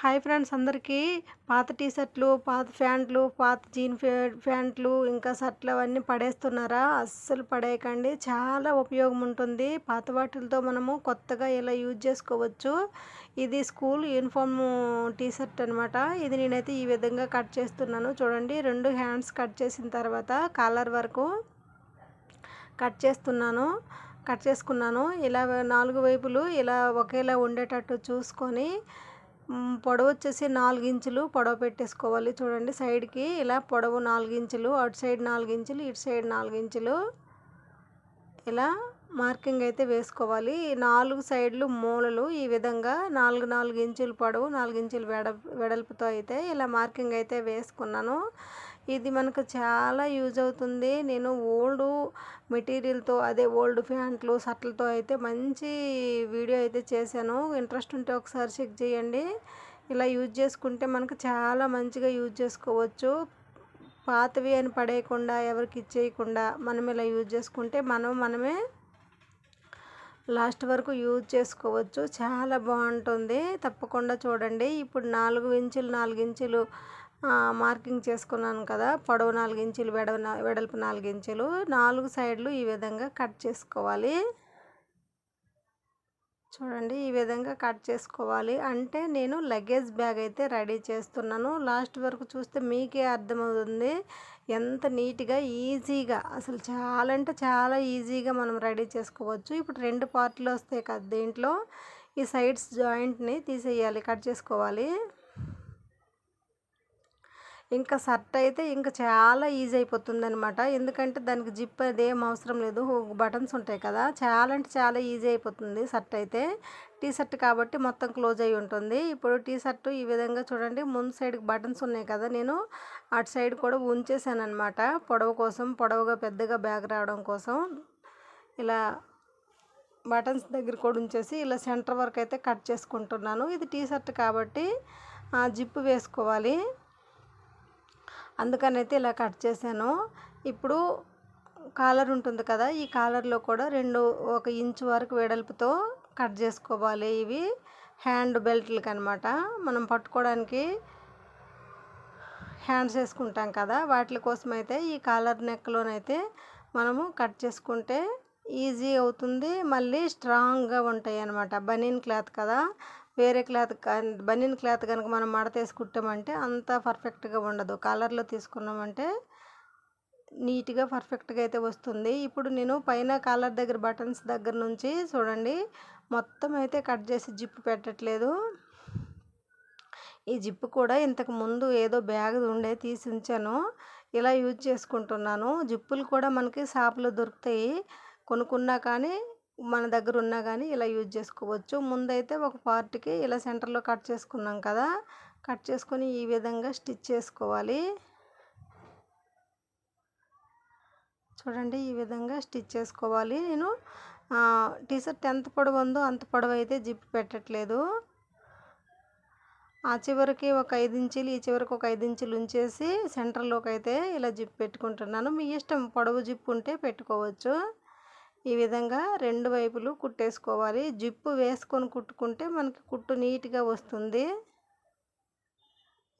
Hi friends అందరికీ. పాత tea షర్ట్లు పాత ప్యాంట్లు పాత జీన్ ప్యాంట్లు ఇంకా షర్ట్లు అవన్నీ పడేస్తున్నారా? అస్సలు పడేయకండి. చాలా ఉపయోగం ఉంటుంది. పాత వాటిలతో మనము కొత్తగా ఇలా యూజ్ చేసుకోవచ్చు? ఇది స్కూల్ యూనిఫామ్ టీ షర్ట్ అనమాట ఇది నేనైతే ఈ విధంగా కట్ చేస్తున్నాను. చూడండి రెండు హ్యాండ్స్ కట్ చేసిన తర్వాత కాలర్ వరకు కట్ చేస్తున్నాను. కట్ చేసుకున్నాను. ఇలా నాలుగు వైపులు ఇలా ఒకేలా ఉండేటట్టు చూసుకొని పొడవు వచ్చేసి నాలుగు ఇంచులు పొడవు పెట్టేసుకోవాలి. చూడండి సైడ్కి ఇలా పొడవు నాలుగు ఇంచులు అటు సైడ్ నాలుగు ఇంచులు ఇటు సైడ్ నాలుగు ఇంచులు ఇలా మార్కింగ్ అయితే వేసుకోవాలి. నాలుగు సైడ్లు మూలలు ఈ విధంగా నాలుగు నాలుగు ఇంచులు పొడవు నాలుగు ఇంచులు వెడ వెడల్పుతో అయితే ఇలా మార్కింగ్ అయితే వేసుకున్నాను. ఇది మనకు చాలా యూజ్ అవుతుంది. నేను ఓల్డ్ మెటీరియల్తో అదే ఓల్డ్ ప్యాంట్లు షర్ట్లతో అయితే మంచి వీడియో అయితే చేశాను. ఇంట్రెస్ట్ ఉంటే ఒకసారి చెక్ చేయండి. ఇలా యూజ్ చేసుకుంటే మనకు చాలా మంచిగా యూజ్ చేసుకోవచ్చు. పాతవి అని పడేయకుండా ఎవరికి ఇచ్చేయకుండా మనం ఇలా యూజ్ చేసుకుంటే మనం మనమే లాస్ట్ వరకు యూజ్ చేసుకోవచ్చు. చాలా బాగుంటుంది. తప్పకుండా చూడండి. ఇప్పుడు నాలుగు ఇంచులు నాలుగు ఇంచులు మార్కింగ్ చేసుకున్నాను కదా పొడవు నాలుగు ఇంచులు వెడవు వెడల్పు నాలుగు ఇంచులు నాలుగు సైడ్లు ఈ విధంగా కట్ చేసుకోవాలి. చూడండి ఈ విధంగా కట్ చేసుకోవాలి. అంటే నేను లగేజ్ బ్యాగ్ అయితే రెడీ చేస్తున్నాను. లాస్ట్ వరకు చూస్తే మీకే అర్థమవుతుంది. ఎంత నీట్గా ఈజీగా అసలు చాలా అంటే చాలా ఈజీగా మనం రెడీ చేసుకోవచ్చు. ఇప్పుడు రెండు పార్ట్లు వస్తాయి కదా దీంట్లో. ఈ సైడ్స్ జాయింట్ని తీసేయాలి కట్ చేసుకోవాలి. ఇంకా షర్ట్ అయితే ఇంకా చాలా ఈజీ అయిపోతుంది అనమాట ఎందుకంటే దానికి జిప్ అదేం అవసరం లేదు. బటన్స్ ఉంటాయి కదా. చాలా అంటే చాలా ఈజీ అయిపోతుంది షర్ట్ అయితే. టీ షర్ట్ కాబట్టి మొత్తం క్లోజ్ అయి ఉంటుంది. ఇప్పుడు టీ షర్ట్ ఈ విధంగా చూడండి. ముందు సైడ్కి బటన్స్ ఉన్నాయి కదా. నేను అటు సైడ్ కూడా ఉంచేసాను అనమాట పొడవు కోసం పొడవుగా పెద్దగా బ్యాగ్ రావడం కోసం ఇలా బటన్స్ దగ్గర కూడా ఉంచేసి ఇలా సెంటర్ వరకు అయితే కట్ చేసుకుంటున్నాను. ఇది టీ షర్ట్ కాబట్టి జిప్ వేసుకోవాలి. అందుకనైతే ఇలా కట్ చేశాను. ఇప్పుడు కాలర్ ఉంటుంది కదా ఈ కాలర్లో కూడా రెండు ఒక ఇంచు వరకు వెడల్పుతో కట్ చేసుకోవాలి. ఇవి హ్యాండ్ బెల్ట్లకి అనమాట మనం పట్టుకోవడానికి హ్యాండ్స్ వేసుకుంటాం కదా వాటి కోసం అయితే ఈ కాలర్ నెక్లోనైతే మనము కట్ చేసుకుంటే ఈజీ అవుతుంది. మళ్ళీ స్ట్రాంగ్గా ఉంటాయి అన్నమాట బనీన్ క్లాత్ కదా వేరే క్లాత్ బనియన్ క్లాత్ కనుక మనం మడత వేసి కుట్టామంటే అంత పర్ఫెక్ట్గా ఉండదు. కాలర్లో తీసుకున్నామంటే నీట్గా పర్ఫెక్ట్గా అయితే వస్తుంది. ఇప్పుడు నేను పైన కాలర్ దగ్గర బటన్స్ దగ్గర నుంచి చూడండి మొత్తం అయితే కట్ చేసి జిప్ పెట్టట్లేదు. ఈ జిప్ కూడా ఇంతకు ముందు ఏదో బ్యాగ్ ఉండే తీసి ఉంచాను. ఇలా యూజ్ చేసుకుంటున్నాను. జిప్పులు కూడా మనకి షాపులో దొరుకుతాయి. కొనుక్కున్నా కానీ మన దగ్గర ఉన్నా కానీ ఇలా యూజ్ చేసుకోవచ్చు. ముందైతే ఒక పార్ట్కి ఇలా సెంటర్లో కట్ చేసుకున్నాం కదా కట్ చేసుకొని ఈ విధంగా స్టిచ్ చేసుకోవాలి. చూడండి ఈ విధంగా స్టిచ్ చేసుకోవాలి. నేను టీ షర్ట్ ఎంత పొడవు ఉందో అంత పొడవు అయితే జిప్ పెట్టట్లేదు. ఆ చివరికి ఒక ఐదు ఇంచులు ఈ చివరికి ఒక ఐదు ఇంచులు ఉంచేసి సెంటర్లోకి అయితే ఇలా జిప్ పెట్టుకుంటున్నాను. మీ ఇష్టం పొడవు జిప్ ఉంటే పెట్టుకోవచ్చు. ఈ విధంగా రెండు వైపులు కుట్టేసుకోవాలి. జిప్పు వేసుకొని కుట్టుకుంటే మనకి కుట్టు నీట్గా వస్తుంది.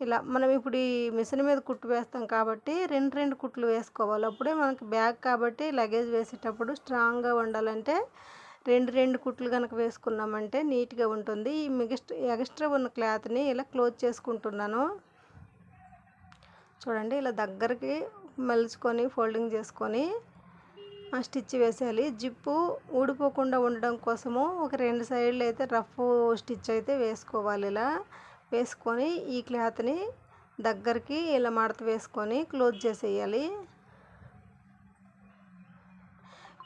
ఇలా మనం ఇప్పుడు ఈ మిషన్ మీద కుట్టు వేస్తాం కాబట్టి రెండు రెండు కుట్లు వేసుకోవాలి. అప్పుడే మనకి బ్యాగ్ కాబట్టి లగేజ్ వేసేటప్పుడు స్ట్రాంగ్గా ఉండాలంటే రెండు రెండు కుట్లు కనుక వేసుకున్నామంటే నీట్గా ఉంటుంది. ఈ మిగస్ట్ ఎక్స్ట్రా ఉన్న క్లాత్ని ఇలా క్లోజ్ చేసుకుంటున్నాను. చూడండి ఇలా దగ్గరికి మలుచుకొని ఫోల్డింగ్ చేసుకొని స్టిచ్ వేసేయాలి. జిప్పు ఊడిపోకుండా ఉండడం కోసము ఒక రెండు సైడ్లు అయితే రఫ్ స్టిచ్ అయితే వేసుకోవాలి ఇలా. వేసుకొని ఈ క్లాత్ని దగ్గరికి ఇలా మడత వేసుకొని క్లోజ్ చేసేయాలి.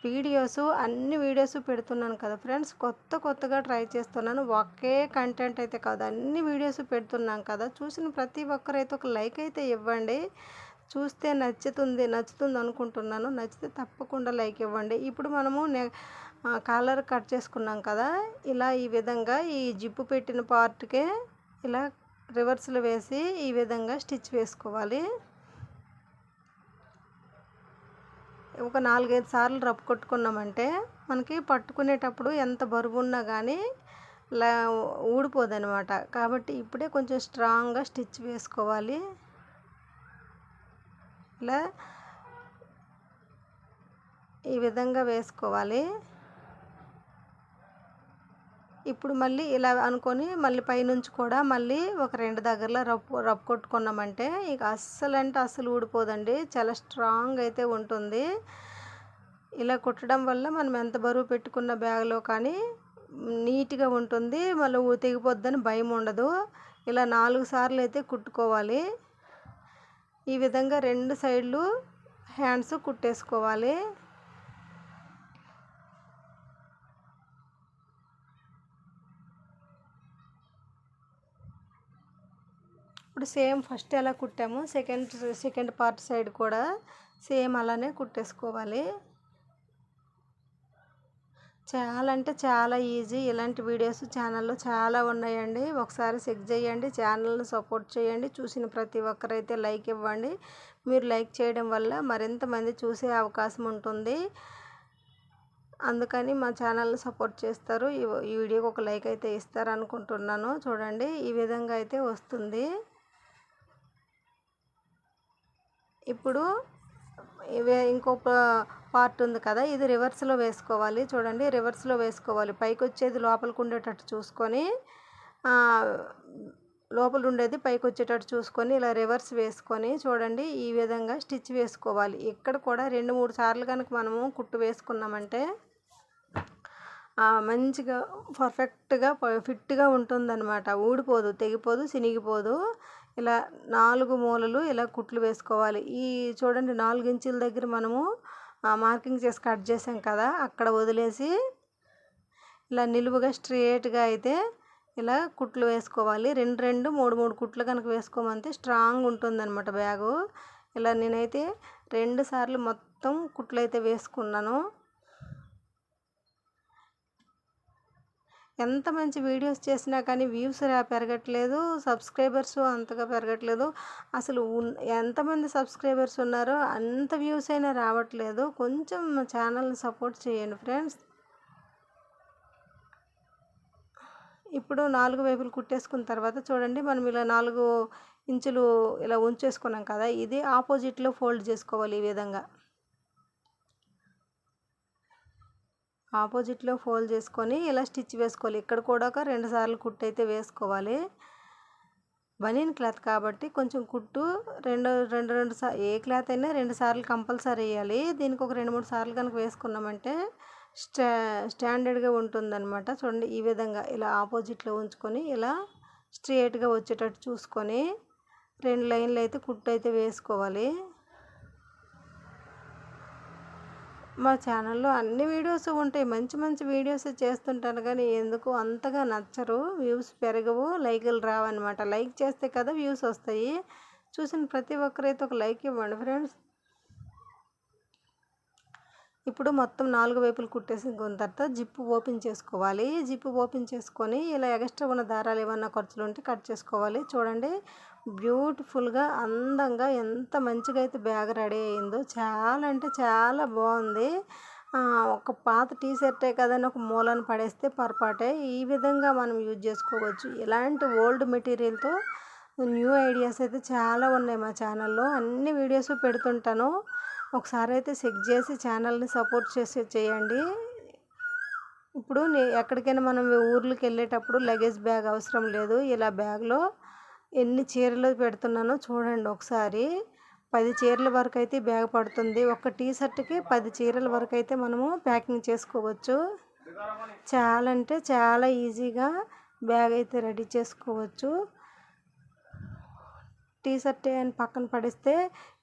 వీడియోస్ అన్ని వీడియోస్ పెడుతున్నాను కదా ఫ్రెండ్స్. కొత్త కొత్తగా ట్రై చేస్తున్నాను. ఒకే కంటెంట్ అయితే కాదు అన్ని వీడియోస్ పెడుతున్నాం కదా. చూసిన ప్రతి ఒక్కరైతే ఒక లైక్ అయితే ఇవ్వండి. చూస్తే నచ్చుతుంది నచ్చుతుంది అనుకుంటున్నాను. నచ్చితే తప్పకుండా లైక్ ఇవ్వండి. ఇప్పుడు మనము నె కాలర్ కట్ చేసుకున్నాం కదా? ఇలా ఈ విధంగా ఈ జిప్పు పెట్టిన పార్ట్కే ఇలా రివర్స్లో వేసి ఈ విధంగా స్టిచ్ వేసుకోవాలి. ఒక నాలుగైదు సార్లు రప్పు కొట్టుకున్నామంటే మనకి పట్టుకునేటప్పుడు ఎంత బరువు ఉన్నా కానీ లా ఊడిపోదనమాట. కాబట్టి ఇప్పుడే కొంచెం స్ట్రాంగ్గా స్టిచ్ వేసుకోవాలి. ఇట్లా ఈ విధంగా వేసుకోవాలి. ఇప్పుడు మళ్ళీ ఇలా అనుకొని మళ్ళీ పైనుంచి కూడా మళ్ళీ ఒక రెండు దగ్గరలో రప్పు రప్పు కొట్టుకున్నామంటే ఇక అస్సలు అంటే అస్సలు ఊడిపోదండి. చాలా స్ట్రాంగ్ అయితే ఉంటుంది. ఇలా కుట్టడం వల్ల మనం ఎంత బరువు పెట్టుకున్న బ్యాగ్లో కానీ నీట్గా ఉంటుంది. మళ్ళీ తెగిపోద్దని భయం ఉండదు. ఇలా నాలుగు సార్లు అయితే కుట్టుకోవాలి. ఈ విధంగా రెండు సైడ్లు హ్యాండ్స్ కుట్టేసుకోవాలి. ఇప్పుడు సేమ్ ఫస్ట్ ఎలా కుట్టాము సెకండ్ సెకండ్ పార్ట్ సైడ్ కూడా సేమ్ అలానే కుట్టేసుకోవాలి. చాలా అంటే చాలా ఈజీ. ఇలాంటి వీడియోస్ ఛానల్లో చాలా ఉన్నాయండి. ఒకసారి చెక్ చేయండి ఛానల్ని సపోర్ట్ చేయండి చూసిన ప్రతి ఒక్కరైతే లైక్ ఇవ్వండి. మీరు లైక్ చేయడం వల్ల మరింత మంది చూసే అవకాశం ఉంటుంది. అందుకని మా ఛానల్ని సపోర్ట్ చేస్తారు. ఈ వీడియోకి ఒక లైక్ అయితే ఇస్తారనుకుంటున్నాను. చూడండి ఈ విధంగా అయితే వస్తుంది. ఇప్పుడు ఇవే పార్ట్ ఉంది కదా ఇది రివర్స్లో వేసుకోవాలి. చూడండి రివర్స్లో వేసుకోవాలి. పైకి వచ్చేది లోపలికి ఉండేటట్టు చూసుకొని లోపల ఉండేది పైకి వచ్చేటట్టు చూసుకొని ఇలా రివర్స్ వేసుకొని చూడండి ఈ విధంగా స్టిచ్ వేసుకోవాలి. ఇక్కడ కూడా రెండు మూడు సార్లు కనుక మనము కుట్టు వేసుకున్నామంటే మంచిగా పర్ఫెక్ట్గా ఫిట్గా ఉంటుందన్నమాట. ఊడిపోదు తెగిపోదు సినిగిపోదు. ఇలా నాలుగు మూలలు ఇలా కుట్లు వేసుకోవాలి. ఈ చూడండి నాలుగు ఇంచుల దగ్గర మనము మార్కింగ్ చేసి కట్ చేసాం కదా అక్కడ వదిలేసి ఇలా నిలువుగా స్ట్రేట్గా అయితే ఇలా కుట్లు వేసుకోవాలి. రెండు రెండు మూడు మూడు కుట్లు కనుక వేసుకోమంటే స్ట్రాంగ్ ఉంటుందన్నమాట బ్యాగు. ఇలా నేనైతే రెండు సార్లు మొత్తం కుట్లు అయితే వేసుకున్నాను. ఎంత మంచి వీడియోస్ చేసినా కానీ వ్యూస్ పెరగట్లేదు సబ్స్క్రైబర్స్ అంతగా పెరగట్లేదు. అసలు ఎంతమంది సబ్స్క్రైబర్స్ ఉన్నారో అంత వ్యూస్ అయినా రావట్లేదు. కొంచెం ఛానల్ని సపోర్ట్ చేయండి ఫ్రెండ్స్. ఇప్పుడు నాలుగు వైపులు కుట్టేసుకున్న తర్వాత చూడండి మనం ఇలా నాలుగు ఇంచులు ఇలా ఉంచేసుకున్నాం కదా ఇది ఆపోజిట్లో ఫోల్డ్ చేసుకోవాలి ఈ విధంగా. ఆపోజిట్లో ఫోల్డ్ చేసుకొని ఇలా స్టిచ్ వేసుకోవాలి. ఇక్కడ కూడా ఒక రెండు సార్లు కుట్టు అయితే వేసుకోవాలి. బనీన్ క్లాత్ కాబట్టి కొంచెం కుట్టు రెండు రెండు రెండు సార్ ఏ క్లాత్ అయినా రెండు సార్లు కంపల్సరీ వేయాలి. దీనికి ఒక రెండు మూడు సార్లు కనుక వేసుకున్నామంటే స్టా స్టాండర్డ్గా ఉంటుందన్నమాట. చూడండి ఈ విధంగా ఇలా ఆపోజిట్లో ఉంచుకొని ఇలా స్ట్రేట్గా వచ్చేటట్టు చూసుకొని రెండు లైన్లు అయితే కుట్టు అయితే వేసుకోవాలి. మా ఛానల్లో అన్ని వీడియోస్ ఉంటాయి. మంచి మంచి వీడియోస్ చేస్తుంటాను కానీ ఎందుకు అంతగా నచ్చరు. వ్యూస్ పెరగవు లైకులు రావన్నమాట. లైక్ చేస్తే కదా వ్యూస్ వస్తాయి. చూసిన ప్రతి ఒక్కరైతే ఒక లైక్ ఇవ్వండి ఫ్రెండ్స్. ఇప్పుడు మొత్తం నాలుగు వైపులు కుట్టేసిన తర్వాత జిప్పు ఓపెన్ చేసుకోవాలి. జిప్పు ఓపెన్ చేసుకొని ఇలా ఎక్స్ట్రా ఉన్న దారాలు ఏమన్నా ఖర్చులు ఉంటే కట్ చేసుకోవాలి. చూడండి. బ్యూటిఫుల్గా అందంగా ఎంత మంచిగా అయితే బ్యాగ్ రెడీ అయిందో చాలా అంటే చాలా బాగుంది ఒక పాత టీ షర్టే కదని ఒక మూలను పడేస్తే పొరపాటే. ఈ విధంగా మనం యూజ్ చేసుకోవచ్చు. ఇలాంటి ఓల్డ్ మెటీరియల్తో న్యూ ఐడియాస్ అయితే చాలా ఉన్నాయి మా ఛానల్లో. అన్ని వీడియోస్ పెడుతుంటాను. ఒకసారి అయితే చెక్ చేసి ఛానల్ని సపోర్ట్ చేసి చేయండి. ఇప్పుడు ఎక్కడికైనా మనం ఊర్లకు వెళ్ళేటప్పుడు లగేజ్ బ్యాగ్ అవసరం లేదు. ఇలా బ్యాగ్లో ఎన్ని చీరలు పెడుతున్నానో చూడండి ఒకసారి. పది చీరల వరకు అయితే బ్యాగ్ పడుతుంది. ఒక టీ షర్ట్కి పది చీరల వరకు అయితే మనము ప్యాకింగ్ చేసుకోవచ్చు. చాలా అంటే చాలా ఈజీగా బ్యాగ్ అయితే రెడీ చేసుకోవచ్చు. టీ షర్ట్ అని పక్కన పడిస్తే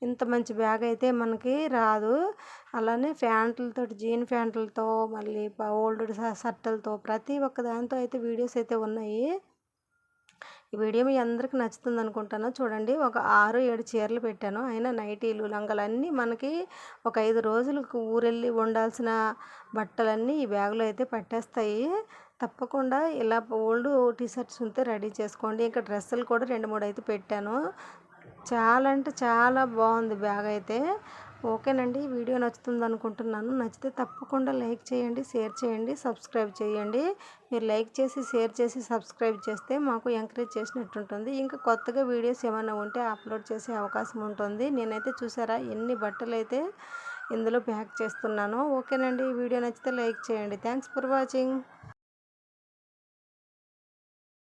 ఇంత మంచి బ్యాగ్ అయితే మనకి రాదు. అలానే ప్యాంట్లతో జీన్ ప్యాంట్లతో మళ్ళీ ఓల్డ్ షర్ట్లతో ప్రతి ఒక్క దానితో అయితే వీడియోస్ అయితే ఉన్నాయి. ఈ వీడియో మీ అందరికి నచ్చుతుంది అనుకుంటాను. చూడండి ఒక ఆరు ఏడు చీరలు పెట్టాను. అయినా నైటీలు లంగలు అన్నీ మనకి ఒక ఐదు రోజులకు ఊరెళ్ళి ఉండాల్సిన బట్టలన్నీ ఈ బ్యాగులో అయితే పట్టేస్తాయి. తప్పకుండా ఇలా ఓల్డ్ టీషర్ట్స్ ఉంటే రెడీ చేసుకోండి. ఇంకా డ్రెస్సులు కూడా రెండు మూడు అయితే పెట్టాను. చాలా అంటే చాలా బాగుంది బ్యాగ్ అయితే. ఓకేనండి వీడియో నచ్చుతుంది అనుకుంటున్నాను నచ్చితే తప్పకుండా లైక్ చేయండి షేర్ చేయండి సబ్స్క్రైబ్ చేయండి. మీరు లైక్ చేసి షేర్ చేసి సబ్స్క్రైబ్ చేస్తే మాకు ఎంకరేజ్ చేసినట్టు ఉంటుంది ఇంకా కొత్తగా వీడియోస్ ఏమైనా ఉంటే అప్లోడ్ చేసే అవకాశం ఉంటుంది. నేనైతే చూసారా ఎన్ని బట్టలు అయితే ఇందులో ప్యాక్ చేస్తున్నాను. ఓకేనండి వీడియో నచ్చితే లైక్ చేయండి. Thanks for watching.